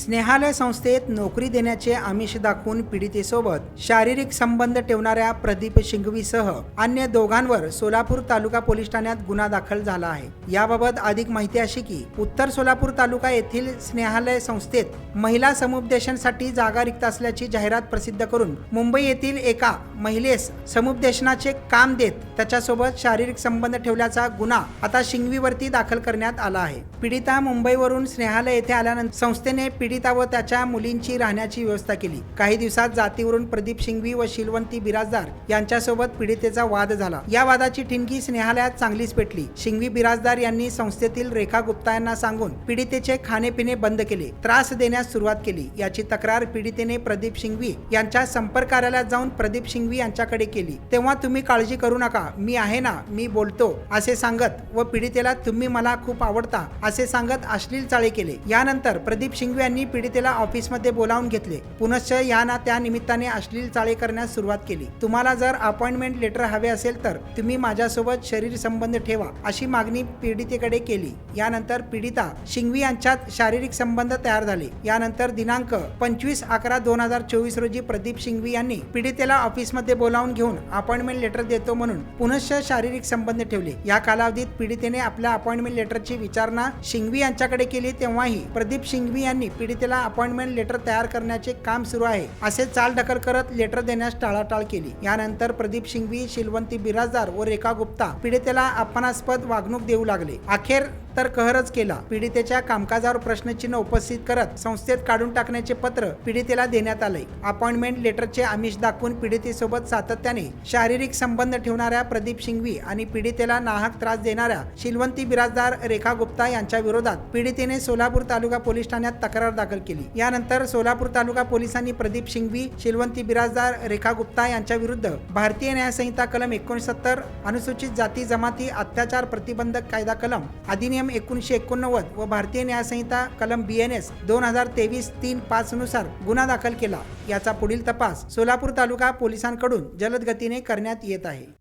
स्नेहालय संस्थेत नोकरी देण्याचे आमिष दाखवून पीडितेसोबत शारीरिक संबंध ठेवणाऱ्या प्रदीप शिंगवीसह अन्य दोघांवर सोलापूर तालुका पोलीस ठाण्यात गुन्हा दाखल झाला आहे. याबाबत अधिक माहिती अशी की उत्तर सोलापूर तालुका येथील स्नेहालय संस्थेत महिला समुपदेशनसाठी जागा रिक्त असल्याची जाहिरात प्रसिद्ध करून मुंबई येथील एका महिलेस समुपदेशनाचे काम देत त्याच्यासोबत शारीरिक संबंध ठेवल्याचा गुन्हा आता शिंगवीवरती दाखल करण्यात आला आहे. पीडिता मुंबईवरून स्नेहालय येथे आल्यानंतर संस्थेने पीडिता व त्याच्या मुलींची राहण्याची व्यवस्था केली. काही दिवसात जातीवरून प्रदीप शिंगवी व शिलवंती बिराजदार यांच्यासोबत पीडितेचा वाद झाला. या वादाची ठिणगी स्नेहालयात चांगलीच पेटली. शिंगवी बिराजदार यांनी संस्थेतील रेखा गुप्ता यांना सांगून पीडितेचे खाणेपिणे बंद केले त्रास देण्यास सुरुवात केली. याची तक्रार पीडितेने प्रदीप शिंगवी यांच्या संपर्क कार्यालयात जाऊन प्रदीप शिंगवी यांच्याकडे केली. तेव्हा तुम्ही काळजी करू नका मी आहे ना मी बोलतो असे सांगत व पीडितेला तुम्ही मला खूप आवडता असे सांगत अश्लील चाळे केले. यानंतर प्रदीप शिंगवी यांनी पीडितेला ऑफिसमध्ये बोलावून घेतले. पुनश्च या ना त्या निमित्ताने अश्लील चाळे करण्यास सुरुवात केली. तुम्हाला जर अपॉइंटमेंट लेटर हवे असेल तर तुम्ही माझ्यासोबत शरीर संबंध ठेवा अशी मागणी पीडितेकडे केली. यानंतर पीडिता शिंगवी यांच्यात शारीरिक संबंध तयार झाले. यानंतर दिनांक पंचवीस अकरा दोन हजार चोवीस रोजी प्रदीप शिंगवी यांनी पीडितेला ऑफिसमध्ये बोलावून घेऊन अपॉइंटमेंट लेटर देतो म्हणून पुनश्च शारीरिक संबंध ठेवले. या कालावधीत पीडितेने आपल्या अपॉइंटमेंट लेटरची विचारणा शिंगवी यांच्याकडे केली तेव्हाही प्रदीप शिंगवी यांनी पीडितेला अपॉइंटमेंट लेटर तयार करण्याचे काम सुरू आहे. असे चाल ढकल करत लेटर देण्यास टाळाटाळ केली. यानंतर प्रदीप शिंगवी शिलवंती बिराजदार व रेखा गुप्ता पीडितेला अपमानास्पद वागणूक देऊ लागले. अखेर तर कहरच केला. पीडितेच्या कामकाजावर प्रश्नचिन्ह उपस्थित करत संस्थेत काढून टाकण्याचे पत्र पीडितेला देण्यात आले अपॉइंटमेंट लेटरचे आमिष दाखवून पीडितेसोबत सातत्याने शारीरिक संबंध ठेवणाऱ्या प्रदीप शिंगवी आणि पीडितेला नाहक त्रास देणाऱ्या शिलवंती बिराजदार रेखा गुप्ता यांच्या विरोधात पीडितेने सोलापूर तालुका पोलीस ठाण्यात तक्रार दाखल केली. यानंतर सोलापूर तालुका पोलिसांनी प्रदीप शिंगवी शिलवंती बिराजदार रेखा गुप्ता यांच्या विरुद्ध भारतीय न्यायसंहिता कलम एकोणसत्तर अनुसूचित जाती जमाती अत्याचार प्रतिबंधक कायदा कलम अधिनियम एकोणीसशे एकोणनव्वद व भारतीय न्यायसंहिता कलम बी एन एस दोन हजार तेवीस तीन पाच नुसार गुन्हा दाखल केला. याचा पुढील तपास सोलापूर तालुका पोलिसांकडून जलद गतीने करण्यात येत आहे.